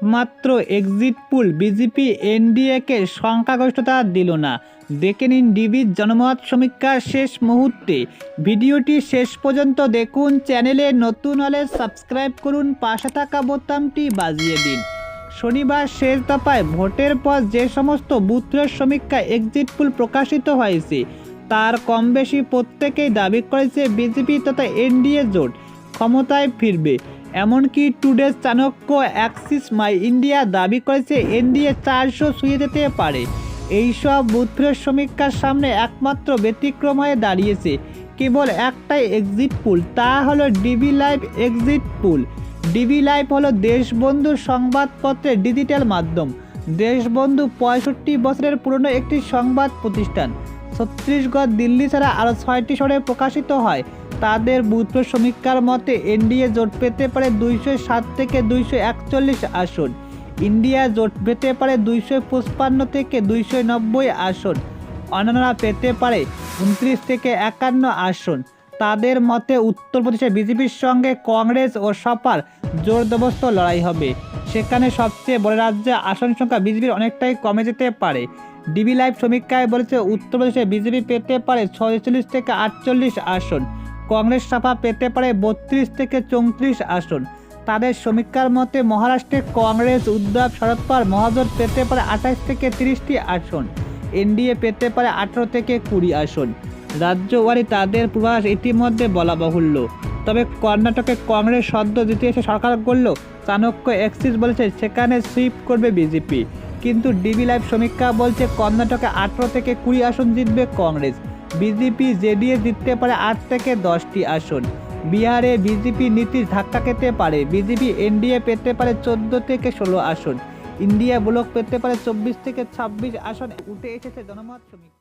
একমাত্র এক্সিট পুল বিজেপি এনডিএকে সংখ্যাগরিষ্ঠতা দিল না। দেখে নিন ডিবির জনমত সমীক্ষার শেষ মুহূর্তে। ভিডিওটি শেষ পর্যন্ত দেখুন, চ্যানেলে নতুন হলে সাবস্ক্রাইব করুন, পাশে থাকা বোতামটি বাজিয়ে দিন। শনিবার শেষ দফায় ভোটের পর যে সমস্ত বুথের সমীক্ষা এক্সিট পুল প্রকাশিত হয়েছে, তার কম বেশি প্রত্যেকেই দাবি করেছে বিজেপি তথা এনডিএ জোট। ক্ষমতায় ফিরবে। এমনকি today's Chanakya Axis My India দাবি করেছে, এনডিএ চারশো ছুঁয়ে যেতে পারে। এইসব বুথের সমীক্ষার সামনে একমাত্র ব্যতিক্রম হয়ে দাঁড়িয়েছে। কেবল একটাই এক্সিট পুল তা হলো DB live exit poll DB live হলো দেশবন্ধু সংবাদপত্রের ডিজিটাল মাধ্যম। দেশবন্ধু পঁয়ষট্টি বছরের পুরনো একটি সংবাদ প্রতিষ্ঠান। ছত্তিশগড়, দিল্লি ছাড়া আরও ছয়টি শহরে প্রকাশিত হয়। তাদের বুথ সমীক্ষার মতে, এনডিএ জোট পেতে পারে দুইশো সাত থেকে দুইশো একচল্লিশ আসন। ইন্ডিয়া জোট পেতে পারে দুইশো থেকে দুইশো নব্বই আসন। অন্যান্যরা পেতে পারে উনত্রিশ থেকে একান্ন আসন। তাদের মতে, উত্তরপ্রদেশে বিজেপির সঙ্গে কংগ্রেস ও সপার জোরদবস্ত লড়াই হবে। সেখানে সবচেয়ে বড় রাজ্যে আসন সংখ্যা বিজেপির অনেকটাই কমে যেতে পারে। ডিবি লাইভ সমীক্ষায় বলেছে, উত্তরপ্রদেশে বিজেপি পেতে পারে ছয়চল্লিশ থেকে আটচল্লিশ আসন। কংগ্রেস সাপা পেতে পারে বত্রিশ থেকে চৌত্রিশ আসন। তাদের সমীক্ষার মতে মহারাষ্ট্রে কংগ্রেস, উদ্ধব শরদ পাওয়ার মহাজোট পেতে পারে আঠাশ থেকে তিরিশটি আসন। এনডিএ পেতে পারে আঠেরো থেকে কুড়ি আসন। রাজ্যওয়ারি তাদের পূর্বাভাস ইতিমধ্যে বলা বাহুল্য তবে কর্ণাটকে কংগ্রেস সদ্য দ্বিতীয় এসে সরকার করল, চাণক্য এক্সিস বলেছে, সেখানে সুইপ করবে বিজেপি। কিন্তু ডিবি লাইভ সমীক্ষা বলছে, কর্ণাটকে আঠেরো থেকে কুড়ি আসন জিতবে কংগ্রেস। বিজেপি জেডিএ জিততে পারে আট থেকে দশটি আসন। বিহারে বিজেপি নীতিশ ধাক্কা খেতে পারে। বিজেপি এনডিএ পেতে পারে চোদ্দ থেকে ষোলো আসন। ইন্ডিয়া ব্লক পেতে পারে চব্বিশ থেকে ছাব্বিশ আসন। উঠে এসেছে জনমত সমীক্ষা।